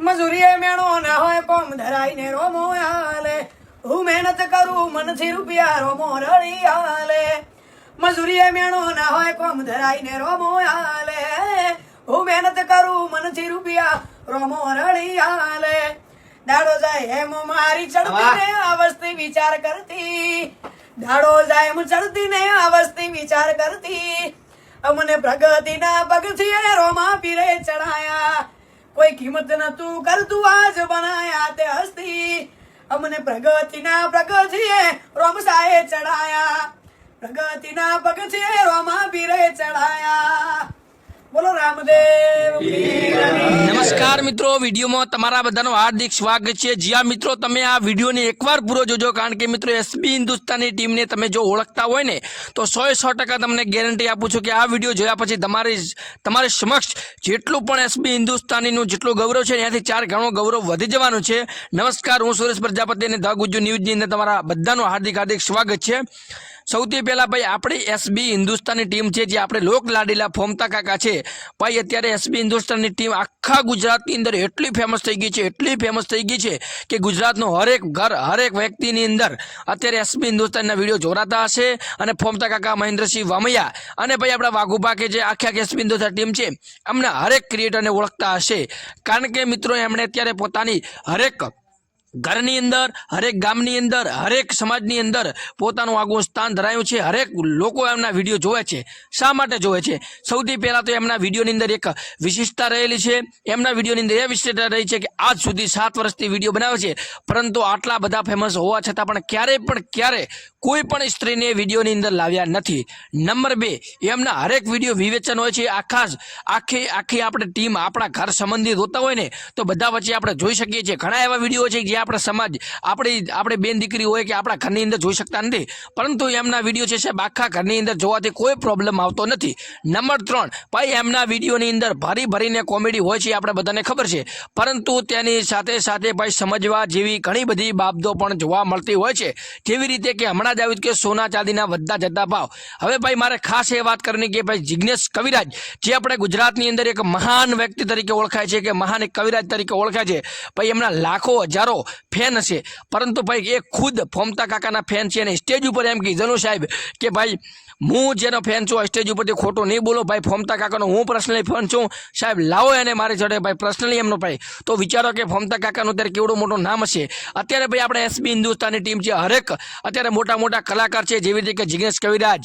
મજૂરીએ મેણો ના હોય કોમ ધરાઈને રોમો હાલે. હું મહેનત કરું મનથી રૂપિયા રોમો રળી હાલે. મજૂરીએ મેણો ના હોય કોમ ધરાઈને રોમો હાલે. હું મહેનત કરું મનથી રૂપિયા રોમો રળી હાલે. દાડો જાય એમ મારી ચડતી ને અવસ્થી વિચાર કરતી. દાડો જાય એમ ચડતી ને અવસ્થી વિચાર કરતી. અમને પ્રગતિના પગથી રોમા પીરે ચડાયા. કોઈ કિંમત નતું કરતું આજ બનાયા તે હસ્તી. અમને પ્રગતિના પ્રગતિએ રોમસાએ ચડાયા પ્રગતિના પગથિયે રોમા પીરે ચડાયા નમસ્કાર મિત્રો, વિડીયોમાં તમારા બધાનું હાર્દિક સ્વાગત છે. જ્યાં મિત્રો, તમે આ વિડીયોને એકવાર પૂરો જોજો, કારણ કે મિત્રો, એસબી હિન્દુસ્તાની ટીમને તમે જો ઓળખતા હોય ને, તો સો એ સો ટકા તમને ગેરંટી આપું છું કે આ વીડિયો જોયા પછી તમારી તમારી સમક્ષ જેટલું પણ એસબી હિન્દુસ્તાનીનું જેટલું ગૌરવ છે એનાથી ચાર ગણો ગૌરવ વધી જવાનું છે. નમસ્કાર, હું સુરેશ પ્રજાપતિ અને ધ ગુજ્જુ ન્યૂઝની અંદર તમારા બધાનું હાર્દિક હાર્દિક સ્વાગત છે. સૌથી પહેલા ભાઈ, આપણી એસબી હિન્દુસ્તાની ટીમ છે, જે આપણે લોક લાડીલા ફોમતા કાકા છે. ભાઈ, અત્યારે એસબી હિન્દુસ્તાનની ટીમ આખા ગુજરાતની અંદર એટલી ફેમસ થઈ ગઈ છે, એટલી ફેમસ થઈ ગઈ છે કે ગુજરાતનું હરેક ઘર, હરેક વ્યક્તિની અંદર અત્યારે એસબી હિન્દુસ્તાનના વીડિયો જોડાતા હશે અને ફોમતા કાકા મહેન્દ્રસિંહ વામૈયા અને ભાઈ, આપણા વાઘુભા કે જે આખી આખી એસબી હિન્દુસ્તાન ટીમ છે, એમને હરેક ક્રિએટરને ઓળખતા હશે. કારણ કે મિત્રો, એમણે અત્યારે પોતાની હરેક ઘરની અંદર, હરેક ગામની અંદર, હરેક સમાજની અંદર પોતાનું આગવું સ્થાન ધરાયું છે. હરેક લોકો એમના વીડિયો જોવે છે. શા માટે જોવે છે? સૌથી પહેલાં તો એમના વિડીયોની અંદર એક વિશિષ્ટતા રહેલી છે. એમના વિડીયોની અંદર એ વિશિષ્ટતા રહી છે કે આજ સુધી સાત વર્ષથી વીડિયો બનાવે છે. પરંતુ આટલા બધા ફેમસ હોવા છતાં પણ ક્યારેય પણ ક્યારે કોઈ પણ સ્ત્રીને વિડીયોની અંદર લાવ્યા નથી. નંબર બે, એમના હરેક વીડિયો વિવેચન હોય છે. આખા જ આખી આખી આપણે ટીમ, આપણા ઘર સંબંધિત હોતા હોય ને, તો બધા વચ્ચે આપણે જોઈ શકીએ છીએ. ઘણા એવા વીડિયો છે જે આપણા સમાજ, આપણી, આપણે બેન દીકરી હોય કે આપણા ઘરની અંદર જોઈ શકતા નથી. પરંતુ એમના વીડિયો છે સાહેબ, આખા ઘરની અંદર જોવાથી કોઈ પ્રોબ્લેમ આવતો નથી. નંબર ત્રણ, ભાઈ એમના વિડીયોની અંદર ભરી ભરીને કોમેડી હોય છે આપણે બધાને ખબર છે. પરંતુ તેની સાથે સાથે ભાઈ સમજવા જેવી ઘણી બધી બાબતો પણ જોવા મળતી હોય છે. જેવી રીતે કે હમણાં જ આવ્યું કે સોના ચાંદીના વધતા જતા ભાવ. હવે ભાઈ મારે ખાસ એ વાત કરવાની કે ભાઈ જિજ્ઞેશ કવિરાજ, જે આપણે ગુજરાતની અંદર એક મહાન વ્યક્તિ તરીકે ઓળખાય છે કે મહાન એક કવિરાજ તરીકે ઓળખાય છે. ભાઈ એમના લાખો હજારો ફેન હશે પરંતુ ભાઈ, એ ખુદ ફોમતા કાકાના ફેન છે અને સ્ટેજ ઉપર એમ કીધેલું સાહેબ, કે ભાઈ, હું જેનો ફેન છું સ્ટેજ ઉપરથી ખોટું નહીં બોલો, ભાઈ, ફોમતા કાકાનો હું પર્સનલી ફેન છું. સાહેબ, લાવો એને મારી જોડે, ભાઈ, પર્સનલી એમનો ભાઈ. તો વિચારો કે ફોમતા કાકાનું અત્યારે કેવડું મોટું નામ હશે. અત્યારે ભાઈ, આપણે એસબી હિન્દુસ્તાની ટીમ છે, હરેક અત્યારે મોટા મોટા કલાકાર છે, જેવી રીતે જિગ્નેશ કવિરાજ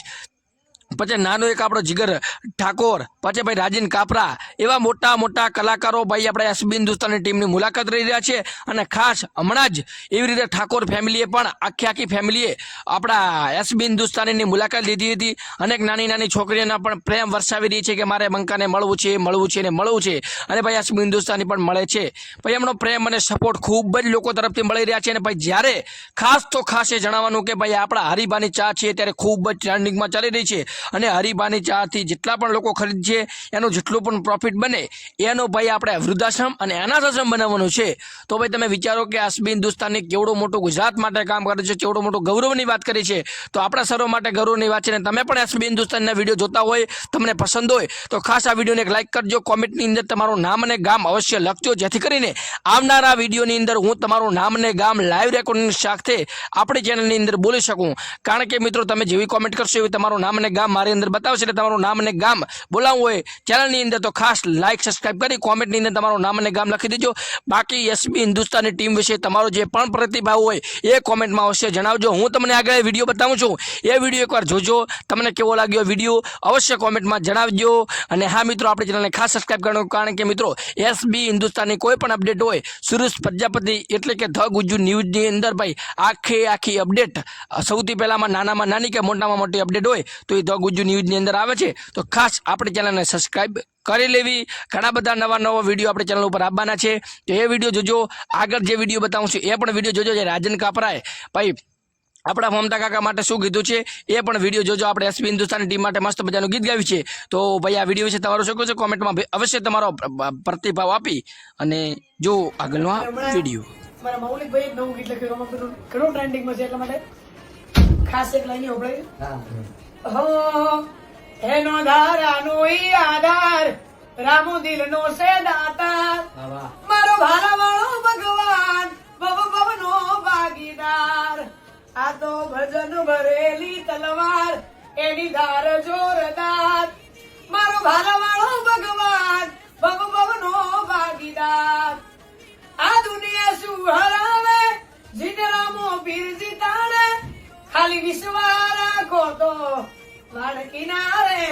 પછી નાનો એક આપણો જીગર ઠાકોર, પછી ભાઈ રાજીન કાપરા, એવા મોટા મોટા કલાકારો ભાઈ આપણે એસબી હિન્દુસ્તાનની ટીમની મુલાકાત રહી રહ્યા છે. અને ખાસ હમણાં જ એવી રીતે ઠાકોર ફેમિલીએ પણ આખી આખી ફેમિલીએ આપણા એસબી હિન્દુસ્તાનીની મુલાકાત લીધી હતી. અનેક નાની નાની છોકરીઓના પણ પ્રેમ વરસાવી રહી છે કે મારે મંકાને મળવું છે મળવું છે ને મળવું છે. અને ભાઈ એસબી હિન્દુસ્તાની પણ મળે છે. ભાઈ એમનો પ્રેમ અને સપોર્ટ ખૂબ જ લોકો તરફથી મળી રહ્યા છે અને ભાઈ જ્યારે ખાસ તો ખાસ એ જણાવવાનું કે ભાઈ આપણા હરિભાની ચા છે ત્યારે ખૂબ જ ટ્રેન્ડિંગમાં ચાલી રહી છે. અને હરિભાની ચાથી જેટલા પણ લોકો ખરીદશે એનું જેટલું પણ પ્રોફિટ બને, એનો ભાઈ આપણે વૃદ્ધાશ્રમ અને અનાથાશ્રમ બનાવવાનું છે. તો ભાઈ તમે વિચારો કે આસબી હિન્દુસ્તાનની કેવડું મોટું ગુજરાત માટે કામ કરે છે, કેવડું મોટું ગૌરવની વાત કરી છે, તો આપણા સર્વ માટે ગૌરવની વાત છે અને તમે પણ એસબી હિન્દુસ્તાનના વીડિયો જોતા હોય, તમને પસંદ હોય, તો ખાસ આ વિડીયોને એક લાઇક કરજો, કોમેન્ટની અંદર તમારું નામ અને ગામ અવશ્ય લખજો, જેથી કરીને આવનારા વિડીયોની અંદર હું તમારું નામ અને ગામ લાઈવ રેકોર્ડિંગ સાથે આપણી ચેનલની અંદર બોલી શકું. કારણ કે મિત્રો તમે જેવી કોમેન્ટ કરશો એવી તમારું નામ અને ગામ મારી અંદર બતાવશે એટલે તમારું નામ અને ગામ બોલાવવું હોય ચેનલની અંદર તો ખાસ લાઇક સબસ્ક્રાઇબ કરી કોમેન્ટની અંદર તમારું નામ અને ગામ લખી દેજો. બાકી એસબી હિન્દુસ્તાની ટીમ વિશે તમારો જે પણ પ્રતિભાવ હોય, એ કોમેન્ટમાં અવશ્ય જણાવજો. હું તમને આગળ વીડિયો બતાવું છું. એ વીડિયો એકવાર જોજો. તમને કેવો લાગ્યો વીડિયો અવશ્ય કોમેન્ટમાં જણાવજો. અને હા મિત્રો, આપણી ચેનલને ખાસ સબસ્ક્રાઇબ કરવાનું, કારણ કે મિત્રો એસબી હિન્દુસ્તાની કોઈ પણ અપડેટ હોય સુરેશ પ્રજાપતિ એટલે કે ધ ગુજુ ન્યૂઝની અંદર ભાઈ, આખે આખી અપડેટ સૌથી પહેલામાં નાનામાં નાની કે મોટામાં મોટી અપડેટ હોય, તો એ ધ ગુજ્જુ ન્યૂઝની અંદર આવે છે તો ખાસ આપણી ચેનલને સબસ્ક્રાઈબ કરી લેવી. ઘણા બધા નવા નવા વીડિયો આપણી ચેનલ ઉપર આવવાના છે. તો એ વીડિયો જોજો. આગળ જે વીડિયો બતાવું છું એ પણ વીડિયો જોજો જે રાજન કાપરાએ. ભાઈ આપણા મમતા કાકા માટે શું કીધું છે એ પણ વીડિયો જોજો. આપણે એસપી હિન્દુસ્તાની ટીમ માટે મસ્ત મજાનું ગીત ગાવ્યું છે. તો ભાઈ આ વીડિયો વિશે તમારું શું કહો છો કોમેન્ટમાં અવશ્ય તમારો પ્રતિભાવ આપી. અને જો આગળનો આ વીડિયો મારા મૌલિકભાઈ એક નવું ગીત લખ્યું. ઘણું ટ્રેન્ડિંગમાં છે એટલા માટે ખાસ એક લાઈન હોભળાવી એનો ધારાનો ઈ આધાર રામુ દિલ નો છે દાતાર. મારો ભાલાવાળો ભગવાન ભવ ભવનો ભાગીદાર. આ તો ભજન ભરેલી તલવાર એની ધાર જોરદાર. મારો ભાલાવાળો ભગવાન ભવ ભવનો ભાગીદાર. આ દુનિયા શું હરાવે? જીને રામો પીર જીતાડે ખાલી વિશ્વા રાખો તો வடக்கினாரே